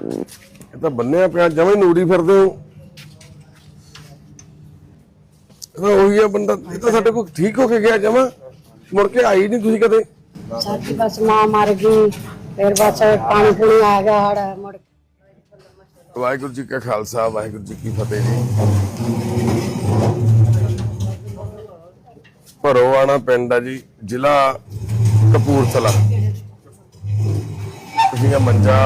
ਇਹ ਤਾਂ ਬੰਨਿਆ ਪਿਆ ਜਮਾਂ ਨੂਰੀ ਫਿਰਦੇ ਹੋ। ਇਹ ਤਾਂ ਉਹੀ ਆ ਬੰਦਾ ਇਹ ਤਾਂ ਸਾਡੇ ਕੋਲ ਠੀਕ ਹੋ ਕੇ ਗਿਆ ਜਮਾ। ਮੁੜ ਕੇ ਆਈ ਨਹੀਂ ਤੁਸੀਂ ਕਦੇ। ਸਾਡੀ ਬਸ ਮਾਂ ਮਰ ਗਈ ਫਿਰ ਬਸ ਪਾਣੀ ਪੂਣੀ ਆ ਗਿਆ ਹੜ ਮੁੜ ਕੇ। ਵਾਹਿਗੁਰੂ ਜੀ ਕਾ ਖਾਲਸਾ ਵਾਹਿਗੁਰੂ ਜੀ ਕੀ ਫਤਿਹ ਜੀ। ਭਰੋਵਾਣਾ ਪਿੰਡ ਆ ਜੀ ਜ਼ਿਲ੍ਹਾ ਕਪੂਰਥਲਾ। ਤੁਸੀਂ ਮੰਜਾ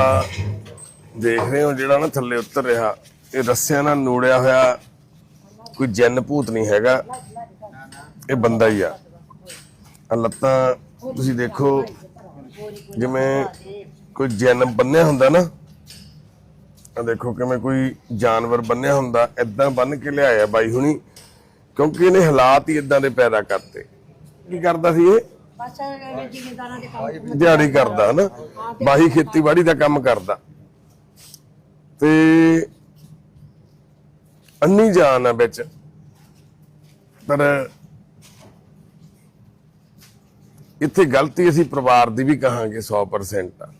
ਦੇਖ ਰਹੇ ਹੋ ਜਿਹੜਾ ਨਾ ਥੱਲੇ ਉਤਰ ਰਿਹਾ ਇਹ ਰੱਸਿਆਂ ਨਾਲ ਨੂੜਿਆ ਹੋਇਆ ਕੋਈ ਜਨ ਭੂਤ ਨਹੀਂ ਹੈਗਾ। ਇਹ ਬੰਦਾ ਹੀ ਆ। ਆ ਲੱਤਾਂ ਤੁਸੀਂ ਦੇਖੋ ਜਿਵੇਂ ਕੋਈ ਜਨ ਬੰਨਿਆ ਹੁੰਦਾ ਨਾ ਆ ਦੇਖੋ ਕਿਵੇਂ ਕੋਈ ਜਾਨਵਰ ਬੰਨਿਆ ਹੁੰਦਾ ਐਦਾਂ ਬੰਨ ਕੇ ਲਿਆਇਆ ਬਾਈ ਹੁਣੀ ਕਿਉਂਕਿ ਇਹਨੇ ਹਾਲਾਤ ਹੀ ਇਦਾਂ ਦੇ ਪੈਦਾ ਕਰਤੇ। ਕੀ ਕਰਦਾ ਸੀ ਇਹ? ਬਸ ਜ਼ਿਮੀਂਦਾਰਾਂ ਦੇ ਕੰਮ ਦਿਹਾੜੀ ਕਰਦਾ ਹਨਾ? ਬਾਹੀ ਖੇਤੀਬਾੜੀ ਦਾ ਕੰਮ ਕਰਦਾ। ਤੇ ਅੰਨੀ ਜਾਨ ਆ ਵਿੱਚ। ਪਰ ਇੱਥੇ ਗਲਤੀ ਅਸੀਂ ਪਰਿਵਾਰ ਦੀ ਵੀ ਕਹਾਂਗੇ 100% ਆ।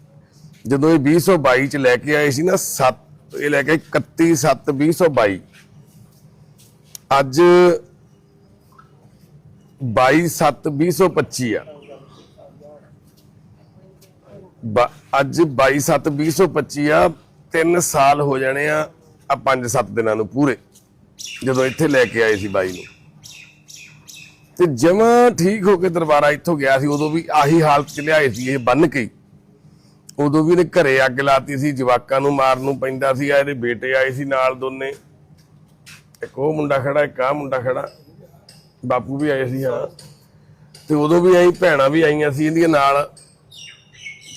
ਜਦੋਂ ਇਹ 2022 ਚ ਲੈ ਕੇ ਆਏ ਸੀ ਨਾ 7 ਇਹ ਲੈ ਕੇ 31 7 2022 ਅੱਜ 22 7 2025 ਆ। ਬ- ਅੱਜ 22 7 2025 ਆ। 3 ਸਾਲ ਹੋ ਜਾਣੇ ਆ ਆ 5 7 ਦਿਨਾਂ ਨੂੰ ਪੂਰੇ, ਜਦੋਂ ਇੱਥੇ ਲੈ ਕੇ ਆਏ ਸੀ ਬਾਈ ਨੂੰ। ਤੇ ਜਮਾ ਠੀਕ ਹੋ ਕੇ ਦਰਬਾਰਾ ਇੱਥੋਂ ਗਿਆ ਸੀ, ਉਦੋਂ ਵੀ ਆਹੀ ਹਾਲਤ ਚ ਲਿਆਏ ਸੀ, ਇਹ ਬੰਨ ਕੇ। ਉਦੋਂ ਵੀ ਇਹਨੇ ਘਰੇ ਅੱਗ ਲਾਤੀ ਸੀ, ਜਵਾਕਾਂ ਨੂੰ ਮਾਰਨ ਨੂੰ ਪੈਂਦਾ ਸੀ, ਆ ਇਹਦੇ ਬੇਟੇ ਆਏ ਸੀ ਨਾਲ ਦੋਨੇ। ਇੱਕ ਉਹ ਮੁੰਡਾ ਖੜਾ, ਇੱਕ ਆ ਮੁੰਡਾ ਖੜਾ, ਬਾਪੂ ਵੀ ਆਏ ਸੀ ਹਾਂ। ਤੇ ਉਦੋਂ ਵੀ ਆਈ, ਭੈਣਾਂ ਵੀ ਆਈਆਂ ਸੀ ਇਹਦੀਆਂ ਨਾਲ।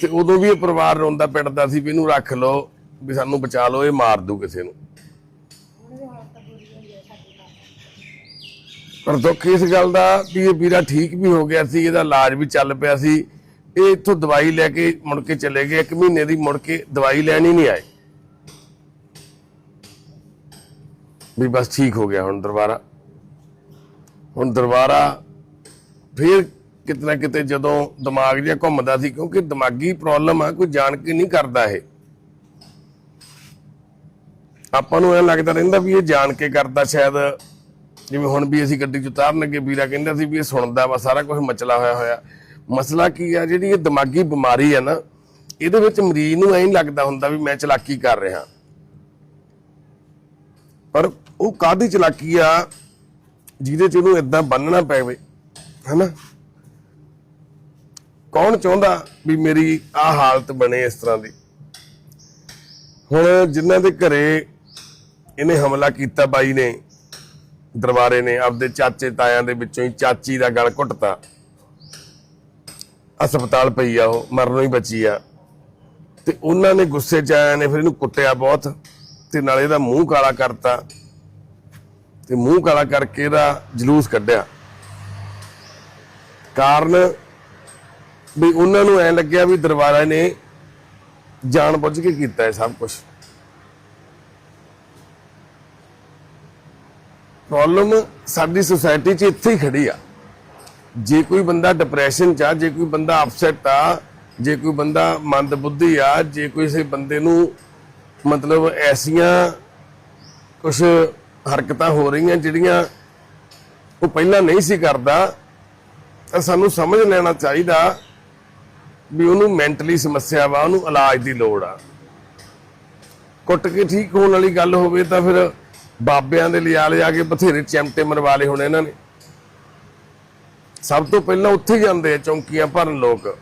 ਤੇ ਉਦੋਂ ਵੀ ਇਹ ਪਰਿਵਾਰ ਰੋਂਦਾ ਪਿੱਟਦਾ ਸੀ ਵੀ ਇਹਨੂੰ ਰੱਖ ਲਓ। ਵੀ ਸਾਨੂੰ ਬਚਾ ਲਓ, ਇਹ ਮਾਰ ਦੂ ਕਿਸੇ ਨੂੰ। ਪਰ ਦੁੱਖ ਇਸ ਗੱਲ ਦਾ ਵੀ ਇਹ ਵੀਰਾ ਠੀਕ ਵੀ ਹੋ ਗਿਆ ਸੀ, ਇਹਦਾ ਇਲਾਜ ਵੀ ਚੱਲ ਪਿਆ ਸੀ। ਇਹ ਇੱਥੋਂ ਦਵਾਈ ਲੈ ਕੇ ਮੁੜ ਕੇ ਚਲੇ ਗਏ, ਇੱਕ ਮਹੀਨੇ ਦੀ ਮੁੜ ਕੇ ਦਵਾਈ ਲੈਣ ਹੀ ਨਹੀਂ ਆਏ। ਵੀ ਬਸ ਠੀਕ ਹੋ ਗਿਆ ਹੁਣ ਦਰਬਾਰਾ ਹੁਣ ਦਰਬਾਰਾ ਫਿਰ ਕਿਤਨਾ ਕਿਤੇ ਜਦੋਂ ਦਿਮਾਗ ਜਿਹਾ ਘੁੰਮਦਾ ਸੀ, ਕਿਉਂਕਿ ਦਿਮਾਗੀ ਪ੍ਰੋਬਲਮ ਆ, ਕੋਈ ਜਾਣ ਕੇ ਨਹੀਂ ਕਰਦਾ ਇਹ। ਆਪਾਂ ਨੂੰ ਐ ਲੱਗਦਾ ਰਹਿੰਦਾ ਵੀ ਇਹ ਜਾਣ ਕੇ ਕਰਦਾ ਸ਼ਾਇਦ, ਜਿਵੇਂ ਹੁਣ ਵੀ ਅਸੀਂ ਗੱਡੀ ਚ ਉਤਾਰਨ ਲੱਗੇ, ਵੀਰਾ ਕਹਿੰਦਾ ਸੀ ਵੀ ਇਹ ਸੁਣਦਾ ਵਾ, ਸਾਰਾ ਕੁਝ ਮਚਲਾ ਹੋਇਆ ਹੋਇਆ। ਮਸਲਾ ਕੀ ਆ, ਜਿਹੜੀ ਇਹ ਦਿਮਾਗੀ ਬਿਮਾਰੀ ਆ ਨਾ, ਇਹਦੇ ਵਿੱਚ ਮਰੀਜ਼ ਨੂੰ ਐਂ ਲੱਗਦਾ ਹੁੰਦਾ ਵੀ ਮੈਂ ਚਲਾਕੀ ਕਰ ਰਿਹਾ। ਪਰ ਉਹ ਕਾਦੀ ਚਲਾਕੀ ਆ, ਜਿਹਦੇ ਚ ਇਹਨੂੰ ਇਦਾਂ ਬੰਨਣਾ ਪੈਵੇ, ਹਨਾ? ਕੌਣ ਚਾਹੁੰਦਾ ਵੀ ਮੇਰੀ ਆ ਹਾਲਤ ਬਣੇ ਇਸ ਤਰ੍ਹਾਂ ਦੀ? ਹੁਣ ਜਿਨ੍ਹਾਂ ਦੇ ਘਰੇ ਇਹਨੇ ਹਮਲਾ ਕੀਤਾ ਬਾਈ ਨੇ, ਦਰਬਾਰੇ ਨੇ, ਆਪਦੇ ਚਾਚੇ ਤਾਇਆਂ ਦੇ ਵਿੱਚੋਂ ਹੀ ਚਾਚੀ ਦਾ ਗਲ ਘੁੱਟਤਾ। ਹਸਪਤਾਲ ਪਈ ਆ ਉਹ, ਮਰਨੋਂ ਹੀ ਬਚੀ ਆ। ਤੇ ਉਹਨਾਂ ਨੇ ਗੁੱਸੇ ਚ ਆਇਆ ਨੇ ਫਿਰ ਇਹਨੂੰ ਕੁੱਟਿਆ ਬਹੁਤ, ਤੇ ਨਾਲੇ ਇਹਦਾ ਮੂੰਹ ਕਾਲਾ ਕਰਤਾ। ਤੇ ਮੂੰਹ ਕਾਲਾ ਕਰਕੇ ਇਹਦਾ ਜਲੂਸ ਕੱਢਿਆ। ਕਾਰਨ ਵੀ ਉਹਨਾਂ ਨੂੰ ਐ ਲੱਗਿਆ ਵੀ ਦਰਬਾਰਾ ਨੇ ਜਾਣ ਬੁੱਝ ਕੇ ਕੀਤਾ ਹੈ ਸਭ ਕੁਝ ਪ੍ਰੋਬਲਮ ਸਾਡੀ ਸੋਸਾਇਟੀ 'ਚ ਇੱਥੇ ਹੀ ਖੜੀ ਆ। ਜੇ ਕੋਈ ਬੰਦਾ ਡਿਪਰੈਸ਼ਨ 'ਚ ਆ, ਜੇ ਕੋਈ ਬੰਦਾ ਅਪਸੈਟ ਆ, ਜੇ ਕੋਈ ਬੰਦਾ ਮੰਦ ਬੁੱਧੀ ਆ, ਜੇ ਕਿਸੇ ਬੰਦੇ ਨੂੰ ਮਤਲਬ ਐਸੀਆਂ ਕੁਝ ਹਰਕਤਾਂ ਹੋ ਰਹੀਆਂ ਜਿਹੜੀਆਂ ਉਹ ਪਹਿਲਾਂ ਨਹੀਂ ਸੀ ਕਰਦਾ, ਤਾਂ ਸਾਨੂੰ ਸਮਝ ਲੈਣਾ ਚਾਹੀਦਾ ਵੀ ਉਹਨੂੰ ਮੈਂਟਲੀ ਸਮੱਸਿਆ ਵਾ, ਉਹਨੂੰ ਇਲਾਜ ਦੀ ਲੋੜ ਆ। ਕੁੱਟ ਕੇ ਠੀਕ ਹੋਣ ਵਾਲੀ ਗੱਲ ਹੋਵੇ ਤਾਂ ਫਿਰ ਬਾਬਿਆਂ ਦੇ ਲਿਆ ਲਿਆ ਕੇ ਬਥੇਰੇ ਚਿਮਟੇ ਮਰਵਾ ਲਏ ਹੁਣ ਇਹਨਾਂ ਨੇ। ਸਭ ਤੋਂ ਪਹਿਲਾਂ ਉੱਥੇ ਜਾਂਦੇ ਆ, ਚੌਂਕੀਆਂ ਭਰਨ ਲੋਕ।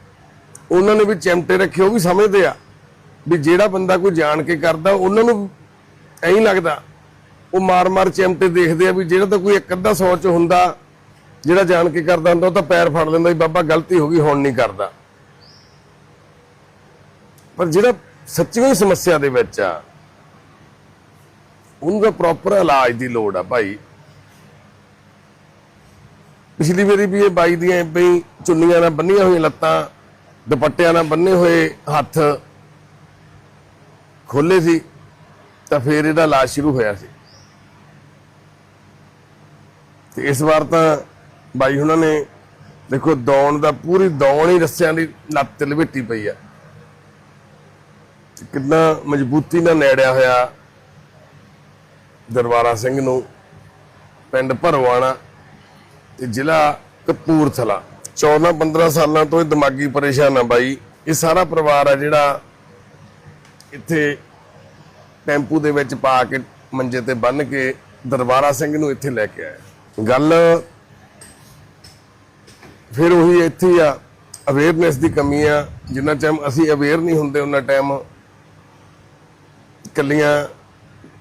ਉਹਨਾਂ ਨੇ ਵੀ ਚਿਮਟੇ ਰੱਖੇ, ਉਹ ਵੀ ਸਮਝਦੇ ਆ ਵੀ ਜਿਹੜਾ ਬੰਦਾ ਕੋਈ ਜਾਣ ਕੇ ਕਰਦਾ, ਉਹਨਾਂ ਨੂੰ ਐਂ ਲੱਗਦਾ, ਉਹ ਮਾਰ-ਮਾਰ ਚਿਮਟੇ ਦੇਖਦੇ ਆ ਵੀ ਜਿਹੜਾ ਤਾਂ ਕੋਈ ਇੱਕ ਅੱਧਾ ਸੋਚ ਹੁੰਦਾ, ਜਿਹੜਾ ਜਾਣ ਕੇ ਕਰਦਾ ਹੁੰਦਾ, ਉਹ ਤਾਂ ਪੈਰ ਫੜ ਲੈਂਦਾ ਵੀ ਬਾਬਾ ਗਲਤੀ ਹੋ ਗਈ, ਹੁਣ ਨਹੀਂ ਕਰਦਾ। ਪਰ ਜਿਹੜਾ ਸੱਚੀ ਹੀ ਸਮੱਸਿਆ ਦੇ ਵਿੱਚ ਆ ਉਹਨੂੰ ਦਾ ਪ੍ਰੋਪਰ ਇਲਾਜ ਦੀ ਲੋੜ ਆ ਭਾਈ। ਪਿਛਲੀ ਵਾਰੀ ਵੀ ਇਹ ਬਾਈ ਦੀਆਂ ਏਦਾਂ ਚੁੰਨੀਆਂ ਨਾਲ ਬੰਨੀਆਂ ਹੋਈਆਂ ਲੱਤਾਂ, ਦੁਪੱਟਿਆਂ ਨਾਲ ਬੰਨੇ ਹੋਏ ਹੱਥ ਖੋਲੇ ਸੀ, ਤਾਂ ਫਿਰ ਇਹਦਾ ਇਲਾਜ ਸ਼ੁਰੂ ਹੋਇਆ ਸੀ। ਤੇ ਇਸ ਵਾਰ ਤਾਂ ਬਾਈ ਉਹਨਾਂ ਨੇ ਦੇਖੋ ਦੌਣ ਦਾ ਪੂਰੀ ਦੌਣ ਹੀ ਰੱਸਿਆਂ ਦੀ ਲੱਤ ਤੇ ਲਪੇਟੀ ਪਈ ਆ। ਕਿੰਨਾ ਮਜ਼ਬੂਤੀ ਨਾਲ ਨੇੜਿਆ ਹੋਇਆ। ਦਰਬਾਰਾ ਸਿੰਘ ਨੂੰ, ਪਿੰਡ ਭਰਵਾਣਾ ਤੇ ਜ਼ਿਲ੍ਹਾ ਕਪੂਰਥਲਾ। 14 15 ਸਾਲਾਂ ਤੋਂ ਇਹ ਦਿਮਾਗੀ ਪਰੇਸ਼ਾਨ ਆ ਬਾਈ। ਇਹ ਸਾਰਾ ਪਰਿਵਾਰ ਆ ਜਿਹੜਾ ਇੱਥੇ ਟੈਂਪੂ ਦੇ ਵਿੱਚ ਪਾ ਕੇ ਮੰਜੇ ਤੇ ਬੰਨ ਕੇ ਦਰਬਾਰਾ ਸਿੰਘ ਨੂੰ ਇੱਥੇ ਲੈ ਕੇ ਆਇਆ। ਗੱਲ ਫਿਰ ਉਹੀ ਇੱਥੇ ਆ। ਅਵੇਅਰਨੈਸ ਦੀ ਕਮੀ ਆ। ਜਿੰਨਾ ਟਾਈਮ ਅਸੀਂ ਅਵੇਅਰ ਨਹੀਂ ਹੁੰਦੇ ਉਹਨਾਂ ਟਾਈਮ ਕੱਲੀਆਂ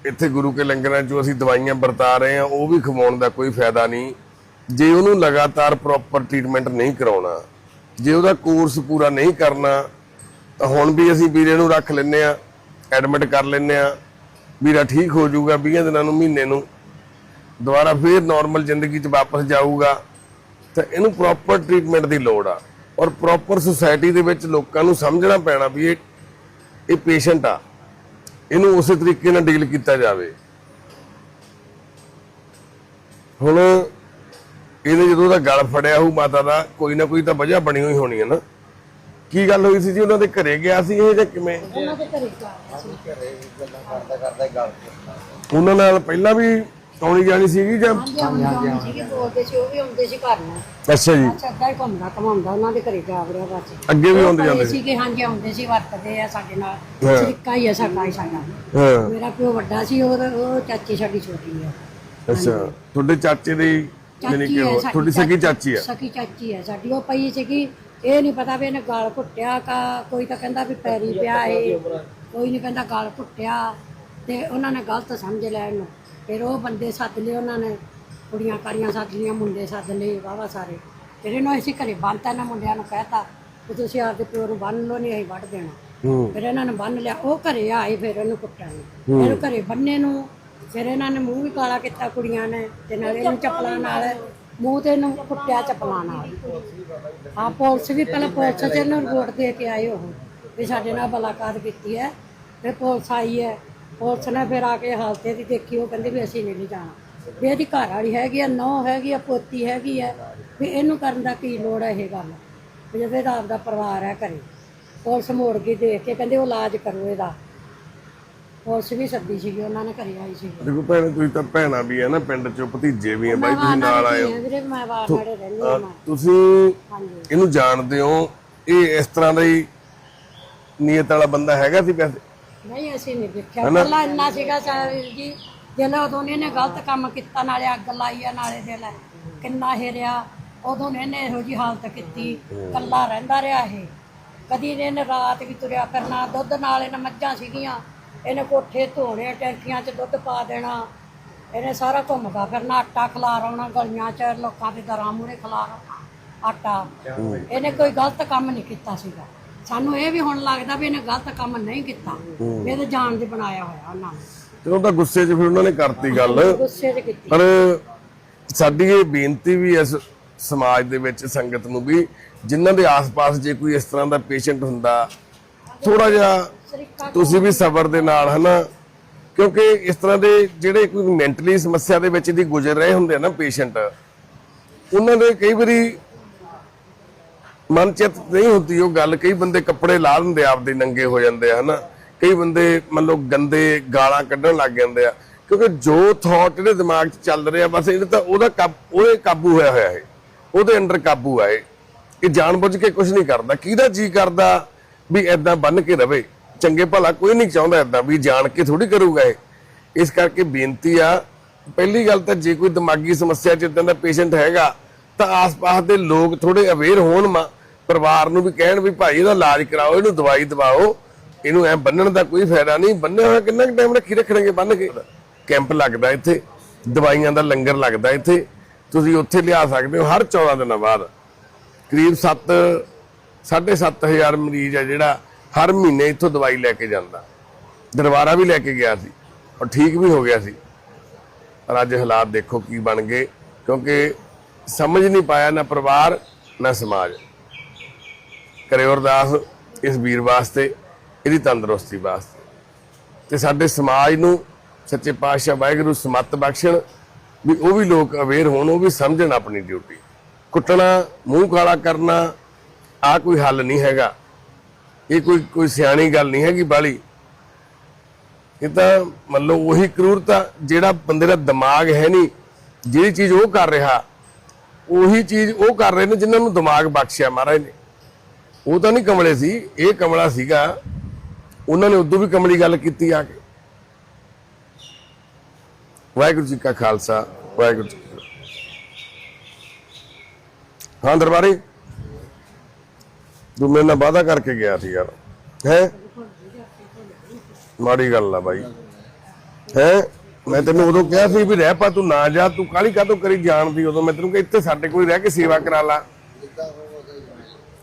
ਇੱਥੇ ਗੁਰੂ ਕੇ ਲੰਗਰਾਂ 'ਚੋਂ ਅਸੀਂ ਦਵਾਈਆਂ ਵਰਤਾ ਰਹੇ ਆ ਉਹ ਵੀ ਖਵਾਉਣ ਦਾ ਕੋਈ ਫਾਇਦਾ ਨਹੀਂ। ਜੇ ਉਹਨੂੰ ਲਗਾਤਾਰ ਪ੍ਰੋਪਰ ਟ੍ਰੀਟਮੈਂਟ ਨਹੀਂ ਕਰਾਉਣਾ, ਜੇ ਉਹਦਾ ਕੋਰਸ ਪੂਰਾ ਨਹੀਂ ਕਰਨਾ, ਤਾਂ ਹੁਣ ਵੀ ਅਸੀਂ ਵੀਰੇ ਨੂੰ ਰੱਖ ਲੈਨੇ ਆ ਐਡਮਿਟ ਕਰ ਲੈਨੇ ਆ ਵੀਰਾ ਠੀਕ ਹੋ ਜਾਊਗਾ 20 ਦਿਨਾਂ ਨੂੰ, ਮਹੀਨੇ ਨੂੰ, ਦੁਬਾਰਾ ਫੇਰ ਨਾਰਮਲ ਜ਼ਿੰਦਗੀ 'ਚ ਵਾਪਸ ਜਾਊਗਾ, ਤਾਂ ਇਹਨੂੰ ਪ੍ਰੋਪਰ ਟ੍ਰੀਟਮੈਂਟ ਦੀ ਲੋੜ ਆ। ਔਰ ਪ੍ਰੋਪਰ ਸੁਸਾਇਟੀ ਦੇ ਵਿੱਚ ਲੋਕਾਂ ਨੂੰ ਸਮਝਣਾ ਪੈਣਾ ਵੀ ਇਹ ਇਹ ਪੇਸ਼ੈਂਟ ਆ। ਇਹਨੂੰ ਉਸੇ ਤਰੀਕੇ ਨਾਲ ਡੀਲ ਕੀਤਾ ਜਾਵੇ। ਹੁਣ ਇਹਨੇ ਜਦੋਂ ਉਹਦਾ ਗਲ ਫੜਿਆ ਹੋਊ ਮਾਤਾ ਦਾ ਕੋਈ ਨਾ ਕੋਈ ਤਾਂ ਵਜ੍ਹਾ ਬਣੀ ਹੋਈ ਹੋਣੀ ਹੈ ਨਾ। ਕੀ ਗੱਲ ਹੋਈ ਸੀ ਜੀ? ਉਹਨਾਂ ਦੇ ਘਰੇ ਗਿਆ ਸੀ ਇਹ ਜਾਂ ਕਿਵੇਂ? ਉਹਨਾਂ ਦੇ ਘਰੇ ਗਿਆ ਸੀ। ਕਰਦਾ ਕਰਦਾ ਗੱਲ ਉਹਨਾਂ ਨਾਲ ਪਹਿਲਾਂ ਵੀ ਆਉਣੀ ਜਾਣੀ ਸੀਗੀ ਜਾਂ ਹਾਂਜੀ ਹਾਂਜੀ ਹਾਂਜੀ ਬੋਲਦੇ ਸੀ ਉਹ ਵੀ ਆਉਂਦੇ ਸੀ ਘਰ ਨੂੰ। ਅੱਛਾ ਜੀ। ਅੱਛਾ ਏਦਾਂ ਹੀ ਘੁੰਮਦਾ ਘਮਾਉਂਦਾ ਉਹਨਾਂ ਦੇ ਘਰੇ ਜਾ ਵੜਿਆ ਬਸ ਅੱਗੇ ਵੀ ਆਉਂਦੇ ਜਾਂਦੇ ਸੀ? ਸੀਗੇ ਹਾਂਜੀ ਆਉਂਦੇ ਸੀ ਵਰਤਦੇ ਆ ਸਾਡੇ ਨਾਲ। ਹਾਂ। ਸ਼ਰੀਕਾ ਹੀ ਆ ਸਾਡਾ ਹੀ ਸਾਡਾ। ਹਾਂ। ਮੇਰਾ ਪਿਓ ਵੱਡਾ ਸੀ ਉਹ ਉਹ ਚਾਚੀ ਸਾਡੀ ਛੋਟੀ ਹੈ ਅੱਛਾ ਤੁਹਾਡੇ ਚਾਚੇ ਦੀ ਯਾਨੀ ਕਿ ਤੁਹਾਡੀ ਸਕੀ ਚਾਚੀ ਆ? ਸਕੀ ਚਾਚੀ ਹੈ ਸਾਡੀ। ਉਹ ਪਈ ਸੀਗੀ ਇਹ ਨਹੀਂ ਪਤਾ ਵੀ ਇਹਨੇ ਗਾਲ ਘੁੱਟਿਆ ਕਾ ਕੋਈ ਤਾਂ ਕਹਿੰਦਾ ਵੀ ਪੈਰੀ ਪਿਆ ਏ ਕੋਈ ਨਹੀਂ ਕਹਿੰਦਾ ਗਾਲ ਘੁੱਟਿਆ ਤੇ ਉਹਨਾਂ ਨੇ ਗਲਤ ਸਮਝ ਲਿਆ ਇਹਨੂੰ ਫਿਰ ਉਹ ਬੰਦੇ ਸੱਦ ਲਏ ਉਹਨਾਂ ਨੇ ਕੁੜੀਆਂ ਕਾੜੀਆਂ ਸੱਦ ਲਈਆਂ ਮੁੰਡੇ ਸੱਦ ਲਏ ਵਾਵਾ ਸਾਰੇ। ਫਿਰ ਇਹਨੂੰ ਅਸੀਂ ਘਰੇ ਬੰਨਤਾ ਇਹਨਾਂ ਮੁੰਡਿਆਂ ਨੂੰ ਕਹਿਤਾ ਕਿ ਤੁਸੀਂ ਆਪਦੇ ਪਿਓ ਨੂੰ ਬੰਨ ਲਓ ਨਹੀਂ ਅਸੀਂ ਵੱਢ ਦੇਣਾ। ਫਿਰ ਇਹਨਾਂ ਨੇ ਬੰਨ ਲਿਆ ਉਹ ਘਰੇ ਆਏ ਫਿਰ ਇਹਨੂੰ। ਕੁੱਟਣ ਇਹਨੂੰ ਘਰੇ ਬੰਨੇ ਨੂੰ ਫਿਰ ਇਹਨਾਂ ਨੇ ਮੂੰਹ ਵੀ ਕਾਲਾ ਕੀਤਾ ਕੁੜੀਆਂ ਨੇ ਤੇ ਨਾਲੇ ਇਹਨੂੰ ਚੱਪਲਾਂ ਨਾਲ ਮੂੰਹ ਤੇ ਇਹਨੂੰ ਕੁੱਟਿਆ ਚੱਪਲਾਂ ਨਾਲ। ਹਾਂ ਪੁਲਿਸ ਵੀ ਪਹਿਲਾਂ ਪੁਲਿਸ ਚ ਇਹਨੂੰ ਰਿਪੋਰਟ ਦੇ ਕੇ ਆਏ ਉਹ ਵੀ ਸਾਡੇ ਨਾਲ ਬਲਾਕਾਰ ਕੀਤੀ ਹੈ ਫਿਰ ਪੁਲਿਸ ਆਈ ਹੈ। ਪੁਲਿਸ ਨੇ ਫਿਰ ਆ ਕੇ ਹਾਲਤੇ ਦੀ ਦੇਖੀ ਉਹ ਕਹਿੰਦੇ ਵੀ ਅਸੀਂ ਨਹੀਂ ਲਿਜਾਣਾ ਵੀ ਇਹਦੀ ਘਰ ਵਾਲੀ ਹੈਗੀ ਆ ਨੌ ਹੈਗੀ ਆ ਪੋਤੀ ਹੈਗੀ ਆ ਵੀ ਇਹਨੂੰ ਕਰਨ ਦਾ ਕੀ ਲੋੜ ਹੈ ਇਹ ਗੱਲ? ਵੀ ਜਦੋਂ ਇਹਦਾ ਆਪਦਾ ਪਰਿਵਾਰ ਹੈ ਘਰੇ ਪੁਲਿਸ ਮੋੜ ਗਈ ਦੇਖ ਕੇ ਕਹਿੰਦੇ ਉਹ ਇਲਾਜ ਕਰੋ ਇਹਦਾ। ਪੁਲਿਸ ਵੀ ਸੱਦੀ ਸੀਗੀ ਉਹਨਾਂ ਨੇ ਘਰੇ ਆਈ ਸੀ ਦੇਖੋ ਭੈਣ ਤੁਸੀਂ ਤਾਂ ਭੈਣਾਂ ਵੀ ਆ ਨਾ ਪਿੰਡ ਚੋਂ ਭਤੀਜੇ ਵੀ ਆ ਬਾਈ ਤੁਸੀਂ ਨਾਲ ਆਏ ਹੋ ਵੀਰੇ ਮੈਂ ਬਾਹਰ ਨਾੜੇ ਰਹਿੰਦੀ ਹਾਂ ਮੈਂ। ਤੁਸੀਂ ਇਹਨੂੰ ਜਾਣਦੇ ਹੋ ਇਹ ਇਸ ਤਰ੍ਹਾਂ ਦਾ ਹੀ ਨੀਅਤ ਵਾਲਾ ਬੰਦਾ ਹੈਗਾ ਸੀ ਵੈਸੇ? ਨਹੀਂ ਅਸੀਂ ਨਹੀਂ ਦੇਖਿਆ। ਪਹਿਲਾਂ ਇੰਨਾ ਸੀਗਾ ਸਾਹਿਬ ਜੀ ਜਦੋਂ ਉਦੋਂ ਨੇ ਇਹਨੇ ਗਲਤ ਕੰਮ ਕੀਤਾ ਨਾਲੇ ਅੱਗ ਲਾਈ ਆ ਨਾਲੇ ਦੇ ਲੈ ਕਿੰਨਾ ਹਿਰਿਆ ਉਦੋਂ ਨੇ ਇਹਨੇ ਇਹੋ ਜੀ ਹਾਲਤ ਕੀਤੀ ਕੱਲਾ ਰਹਿੰਦਾ ਰਿਹਾ ਇਹ। ਕਦੀ ਇਹਨੇ ਰਾਤ ਵੀ ਤੁਰਿਆ ਫਿਰਨਾ ਦੁੱਧ ਨਾਲ ਇਹਨੇ ਮੱਝਾਂ ਸੀਗੀਆਂ। ਇਹਨੇ ਕੋਠੇ ਧੋਣੇ ਟੈਂਕੀਆਂ 'ਚ ਦੁੱਧ ਪਾ ਦੇਣਾ। ਇਹਨੇ ਸਾਰਾ ਘੁੰਮਦਾ ਫਿਰਨਾ ਆਟਾ ਖਲਾਰਾਉਣਾ ਗਲੀਆਂ 'ਚ ਲੋਕਾਂ ਦੇ ਦਰਾਂ ਮੂਹਰੇ ਖਲਾਰਾ ਆਟਾ। ਇਹਨੇ ਕੋਈ ਗਲਤ ਕੰਮ ਨਹੀਂ ਕੀਤਾ ਸੀਗਾ। ਸਾਨੂੰ ਇਹ ਵੀ ਹੁਣ ਲੱਗਦਾ ਵੀ ਇਹਨੇ ਗਲਤ ਕੰਮ ਨਹੀਂ ਕੀਤਾ। ਵੀ ਇਹਦੇ ਜਾਣ ਦੇ ਬਣਾਇਆ ਹੋਇਆ ਉਹਨਾਂ ਨੇ। ਤੇ ਉਹ ਤਾਂ ਗੁੱਸੇ 'ਚ ਫਿਰ ਉਹਨਾਂ ਨੇ ਕਰਤੀ ਗੱਲ। ਗੁੱਸੇ 'ਚ ਕੀਤੀ। ਪਰ ਸਾਡੀ ਇਹ ਬੇਨਤੀ ਵੀ ਇਸ ਸਮਾਜ ਦੇ ਵਿੱਚ ਸੰਗਤ ਨੂੰ ਵੀ ਜਿਨ੍ਹਾਂ ਦੇ ਆਸ-ਪਾਸ ਜੇ ਕੋਈ ਇਸ ਤਰ੍ਹਾਂ ਦਾ ਪੇਸ਼ੈਂਟ ਹੁੰਦਾ ਥੋੜਾ ਜਿਹਾ ਤੁਸੀਂ ਵੀ ਸਬਰ ਦੇ ਨਾਲ ਹਨਾ? ਕਿਉਂਕਿ ਇਸ ਤਰ੍ਹਾਂ ਦੇ ਜਿਹੜੇ ਕੋਈ ਮੈਂਟਲੀ ਸਮੱਸਿਆ ਦੇ ਵਿੱਚ ਦੀ ਗੁਜ਼ਰ ਰਹੇ ਹੁੰਦੇ ਆ ਨਾ ਪੇਸ਼ੈਂਟ ਉਹਨਾਂ ਦੇ ਕਈ ਵਾਰੀ ਮਨ ਚਿੱਤ ਨਹੀਂ ਹੁੰਦੀ ਉਹ ਗੱਲ। ਕਈ ਬੰਦੇ ਕੱਪੜੇ ਲਾ ਦਿੰਦੇ ਆਪਦੇ ਨੰਗੇ ਹੋ ਜਾਂਦੇ ਆ, ਹਨਾ? ਕਈ ਬੰਦੇ ਮੰਨ ਲਓ ਗੰਦੇ ਗਾਲਾਂ ਕੱਢਣ ਲੱਗ ਜਾਂਦੇ ਆ। ਕਿਉਂਕਿ ਜੋ ਥਾਟ ਇਹਦੇ ਦਿਮਾਗ 'ਚ ਚੱਲ ਰਿਹਾ, ਬਸ ਇਹ ਤਾਂ ਉਹਦਾ ਉਹਦੇ ਕਾਬੂ ਹੋਇਆ ਹੋਇਆ ਹੈ ਉਹਦੇ ਅੰਡਰ ਕਾਬੂ ਆ ਇਹ। ਇਹ ਜਾਣਬੁੱਝ ਕੇ ਕੁਝ ਨਹੀਂ ਕਰਦਾ। ਕਿਹਦਾ ਜੀ ਕਰਦਾ ਵੀ ਐਦਾਂ ਬੰਨ ਕੇ ਰਵੇ? ਚੰਗੇ ਭਲਾ ਕੋਈ ਨਹੀਂ ਚਾਹੁੰਦਾ ਐਦਾਂ ਵੀ ਜਾਣ ਕੇ ਥੋੜੀ ਕਰੂਗਾ ਇਹ। ਇਸ ਕਰਕੇ ਬੇਨਤੀ ਆ, ਪਹਿਲੀ ਗੱਲ ਤਾਂ ਜੇ ਕੋਈ ਦਿਮਾਗੀ ਸਮੱਸਿਆ ਚ ਇਦਾਂ ਦਾ ਪੇਸ਼ੈਂਟ ਹੈਗਾ ਤਾਂ ਆਸ-ਪਾਸ ਦੇ ਲੋਕ ਥੋੜੇ ਅਵੇਅਰ ਹੋਣ ਮਾ, ਪਰਿਵਾਰ ਨੂੰ ਵੀ ਕਹਿਣ ਵੀ ਭਾਈ ਇਹਦਾ ਇਲਾਜ ਕਰਾਓ, ਇਹਨੂੰ ਦਵਾਈ ਦਵਾਓ। ਇਹਨੂੰ ਐ ਬੰਨਣ ਦਾ ਕੋਈ ਫਾਇਦਾ ਨਹੀਂ। ਬੰਨਿਆ ਹੋਇਆ ਕਿੰਨਾ ਟਾਈਮ ਰੱਖੀ ਰੱਖਣਗੇ ਬੰਨ ਕੇ? ਕੈਂਪ ਲੱਗਦਾ ਇੱਥੇ। ਦਵਾਈਆਂ ਦਾ ਲੰਗਰ ਲੱਗਦਾ ਇੱਥੇ। ਤੁਸੀਂ ਉੱਥੇ ਲਿਆ ਸਕਦੇ ਹੋ ਹਰ 14 ਦਿਨਾਂ ਬਾਅਦ। ਕਰੀਬ 7 7.5000 ਮਰੀਜ਼ ਆ ਜਿਹੜਾ ਹਰ ਮਹੀਨੇ ਇੱਥੋਂ ਦਵਾਈ ਲੈ ਕੇ ਜਾਂਦਾ। ਦਰਬਾਰਾ ਵੀ ਲੈ ਕੇ ਗਿਆ ਸੀ ਔਰ ਠੀਕ ਵੀ ਹੋ ਗਿਆ ਸੀ। ਪਰ ਅੱਜ ਹਾਲਾਤ ਦੇਖੋ ਕੀ ਬਣ ਗਏ। ਕਿਉਂਕਿ ਸਮਝ ਨਹੀਂ ਪਾਇਆ ਨਾ ਪਰਿਵਾਰ, ਨਾ ਸਮਾਜ। ਕਰਿਓ ਅਰਦਾਸ ਇਸ ਵੀਰ ਵਾਸਤੇ, ਇਹਦੀ ਤੰਦਰੁਸਤੀ ਵਾਸਤੇ। ਤੇ ਸਾਡੇ ਸਮਾਜ ਨੂੰ ਸੱਚੇ ਪਾਤਸ਼ਾਹ ਵਾਹਿਗੁਰੂ ਸਮੱਤ ਬਖਸ਼ਣ, ਵੀ ਉਹ ਵੀ ਲੋਕ ਅਵੇਅਰ ਹੋਣ, ਉਹ ਵੀ ਸਮਝਣ ਆਪਣੀ ਡਿਊਟੀ। ਕੁੱਟਣਾ, ਮੂੰਹ ਕਾਲਾ ਕਰਨਾ, ਆ ਕੋਈ ਹੱਲ ਨਹੀਂ ਹੈਗਾ। ਇਹ ਕੋਈ ਕੋਈ ਸਿਆਣੀ ਗੱਲ ਨਹੀਂ ਹੈਗੀ ਬਾਲੀ। ਇਹ ਤਾਂ ਮਤਲਬ ਉਹੀ ਕਰੂਰਤਾ ਜਿਹੜਾ ਬੰਦੇ ਦਾ ਦਿਮਾਗ ਹੈ ਨਹੀਂ, ਜਿਹੜੀ ਚੀਜ਼ ਉਹ ਕਰ ਰਿਹਾ ਉਹੀ ਚੀਜ਼ ਉਹ ਕਰ ਰਹੇ ਨੇ ਜਿਨ੍ਹਾਂ ਨੂੰ ਦਿਮਾਗ ਬਖਸ਼ਿਆ ਮਹਾਰਾਜ ਨੇ। ਉਹ ਤਾਂ ਨਹੀਂ ਕਮਲੇ ਸੀ, ਇਹ ਕਮਲਾ ਸੀਗਾ। ਉਹਨਾਂ ਨੇ ਉਦੋਂ ਵੀ ਕਮਲੀ ਗੱਲ ਕੀਤੀ ਆ ਕੇ। ਵਾਹਿਗੁਰੂ ਜੀ ਕਾ ਖਾਲਸਾ, ਵਾਹਿਗੁਰੂ ਜੀ ਹਾਂ ਦਰਬਾਰੀ। ਤੂੰ ਮੇਰੇ ਨਾਲ ਵਾਅਦਾ ਕਰਕੇ ਗਿਆ ਸੀ ਯਾਰ। ਹੈ? ਮਾੜੀ ਗੱਲ ਆ ਬਾਈ। ਹੈ? ਮੈਂ ਤੈਨੂੰ ਉਦੋਂ ਕਿਹਾ ਸੀ ਵੀ ਰਹਿ ਪਾ, ਤੂੰ ਨਾ ਜਾ, ਤੂੰ ਕਾਲੀ ਕਾਤੋਂ ਕਰੀ ਜਾਣਦੀ ਉਦੋਂ? ਮੈਂ ਤੈਨੂੰ ਕਿਹਾ ਇੱਥੇ ਸਾਡੇ ਕੋਲ ਰਹਿ ਕੇ ਸੇਵਾ ਕਰਾ ਲਾ।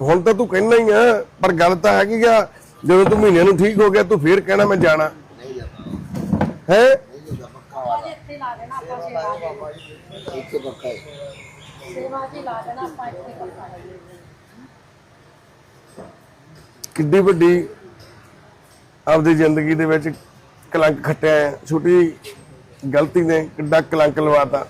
ਹੁਣ ਤਾਂ ਤੂੰ ਕਹਿਣਾ ਹੀ ਆ, ਪਰ ਗੱਲ ਤਾਂ ਹੈਗੀ ਆ, ਜਦੋਂ ਤੂੰ ਮਹੀਨੇ ਨੂੰ ਠੀਕ ਹੋ ਗਿਆ, ਤੂੰ ਫੇਰ ਕਹਿਣਾ ਮੈਂ ਜਾਣਾ। ਹੈ? ਕਿੱਡੀ ਵੱਡੀ ਆਪਦੀ ਜ਼ਿੰਦਗੀ ਦੇ ਵਿੱਚ ਕਲੰਕ ਖੱਟਿਆ ਛੋਟੀ ਗਲਤੀ ਨੇ ਕਿੱਡਾ ਕਲੰਕ ਲਵਾਤਾ।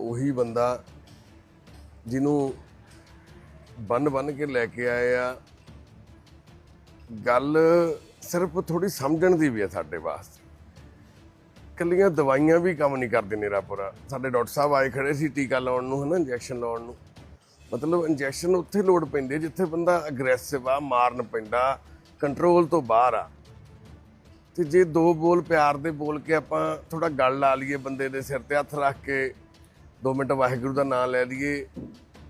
ਉਹੀ ਬੰਦਾ ਜਿਹਨੂੰ ਬੰਨ ਬੰਨ ਕੇ ਲੈ ਕੇ ਆਏ ਆ। ਗੱਲ ਸਿਰਫ ਥੋੜੀ ਸਮਝਣ ਦੀ ਵੀ ਹੈ ਸਾਡੇ ਵਾਸਤੇ। ਕੱਲੀਆਂ ਦਵਾਈਆਂ ਵੀ ਕੰਮ ਨਹੀਂ ਕਰਦੇ ਨੇਰਾਪੁਰਾ। ਸਾਡੇ ਡਾਕਟਰ ਸਾਹਿਬ ਆਏ ਖੜੇ ਸੀ ਟੀਕਾ ਲਾਉਣ ਨੂੰ, ਹਨਾ, ਇੰਜੈਕਸ਼ਨ ਲਾਉਣ ਨੂੰ। ਮਤਲਬ ਇੰਜੈਕਸ਼ਨ ਉੱਥੇ ਲੋੜ ਪੈਂਦੀ ਜਿੱਥੇ ਬੰਦਾ ਅਗਰੈਸਿਵ ਆ, ਮਾਰਨ ਪੈਂਦਾ ਕੰਟਰੋਲ ਤੋਂ ਬਾਹਰ ਆ। ਤੇ ਜੇ ਦੋ ਬੋਲ ਪਿਆਰ ਦੇ ਬੋਲ ਕੇ ਆਪਾਂ ਥੋੜਾ ਗੱਲ ਲਾ ਲਈਏ ਬੰਦੇ ਦੇ ਸਿਰ ਤੇ, ਹੱਥ ਰੱਖ ਕੇ 2 ਮਿੰਟ ਵਾਹਿਗੁਰੂ ਦਾ ਨਾਮ ਲੈ ਲਈਏ,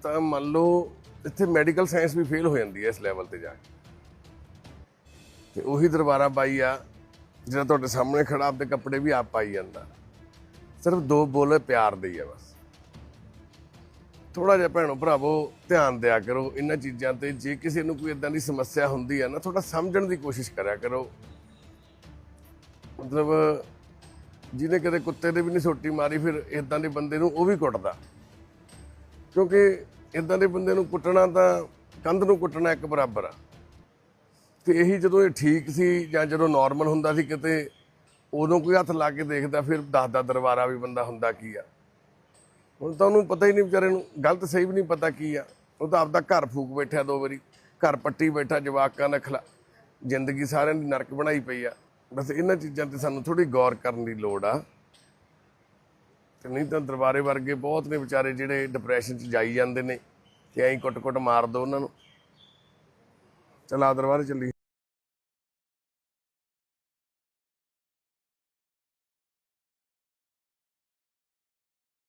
ਤਾਂ ਮੰਨ ਲਓ ਇੱਥੇ ਮੈਡੀਕਲ ਸਾਇੰਸ ਵੀ ਫੇਲ ਹੋ ਜਾਂਦੀ ਹੈ ਇਸ ਲੈਵਲ ਤੇ ਜਾ ਕੇ। ਤੇ ਉਹੀ ਦਰਬਾਰਾ ਬਾਈ ਆ, ਜਿਹੜਾ ਤੁਹਾਡੇ ਸਾਹਮਣੇ ਖੜਾ, ਆਪਦੇ ਕੱਪੜੇ ਵੀ ਆਪ ਪਾਈ ਜਾਂਦਾ। ਸਿਰਫ ਦੋ ਬੋਲੇ ਪਿਆਰ ਦੇ ਹੀ ਆ ਬਸ। ਥੋੜਾ ਜਿਹਾ ਭੈਣੋ ਭਰਾਵੋ, ਧਿਆਨ ਦਿਆ ਕਰੋ ਇਹਨਾਂ ਚੀਜ਼ਾਂ ਤੇ। ਜੇ ਕਿਸੇ ਨੂੰ ਕੋਈ ਇਦਾਂ ਦੀ ਸਮੱਸਿਆ ਹੁੰਦੀ ਹੈ ਨਾ ਥੋੜਾ ਸਮਝਣ ਦੀ ਕੋਸ਼ਿਸ਼ ਕਰਿਆ ਕਰੋ। ਮਤਲਬ ਜਿਹਨੇ ਕਦੇ ਕੁੱਤੇ ਦੇ ਵੀ ਨਹੀਂ ਸੋਟੀ ਮਾਰੀ, ਫਿਰ ਇਦਾਂ ਦੇ ਬੰਦੇ ਨੂੰ ਉਹ ਵੀ ਕੁੱਟਦਾ। ਕਿਉਂਕਿ ਇਦਾਂ ਦੇ ਬੰਦੇ ਨੂੰ ਕੁੱਟਣਾ ਤਾਂ ਕੰਧ ਨੂੰ ਕੁੱਟਣਾ ਇੱਕ ਬਰਾਬਰ ਆ। ਤੇ ਇਹੀ ਜਦੋਂ ਇਹ ਠੀਕ ਸੀ ਜਾਂ ਜਦੋਂ ਨਾਰਮਲ ਹੁੰਦਾ ਸੀ, ਕਿਤੇ ਉਦੋਂ ਕੋਈ ਹੱਥ ਲਾ ਕੇ ਦੇਖਦਾ, ਫਿਰ ਦੱਸਦਾ ਦਰਬਾਰਾ ਵੀ ਬੰਦਾ ਹੁੰਦਾ ਕੀ ਆ। ਹੁਣ ਤਾਂ ਉਹਨੂੰ ਪਤਾ ਹੀ ਨਹੀਂ ਵਿਚਾਰੇ ਨੂੰ, ਗਲਤ ਸਹੀ ਵੀ ਨਹੀਂ ਪਤਾ ਕੀ ਆ। ਉਹ ਤਾਂ ਆਪਦਾ ਘਰ ਫੂਕ ਬੈਠਿਆ ਦੋ ਵਾਰੀ, ਘਰ ਪੱਟੀ ਬੈਠਾ, ਜਵਾਕਾਂ ਦਾ ਖਲਾ ਜ਼ਿੰਦਗੀ ਸਾਰਿਆਂ ਦੀ ਨਰਕ ਬਣਾਈ ਪਈ ਆ। ਬਸ ਇਹਨਾਂ ਚੀਜ਼ਾਂ ਤੇ ਸਾਨੂੰ ਥੋੜੀ ਗੌਰ ਕਰਨ ਦੀ ਲੋੜ ਆ। ਤੇ ਨਹੀਂ ਤਾਂ ਦਰਬਾਰੇ ਵਰਗੇ ਬਹੁਤ ਨੇ ਵਿਚਾਰੇ ਜਿਹੜੇ ਡਿਪਰੈਸ਼ਨ 'ਚ ਜਾਈ ਜਾਂਦੇ ਨੇ ਤੇ ਐਂ ਕੁੱਟ-ਕੁੱਟ ਮਾਰ ਦੋ ਉਹਨਾਂ ਨੂੰ। ਚਲ ਆ ਦਰਬਾਰੇ ਚੱਲੀ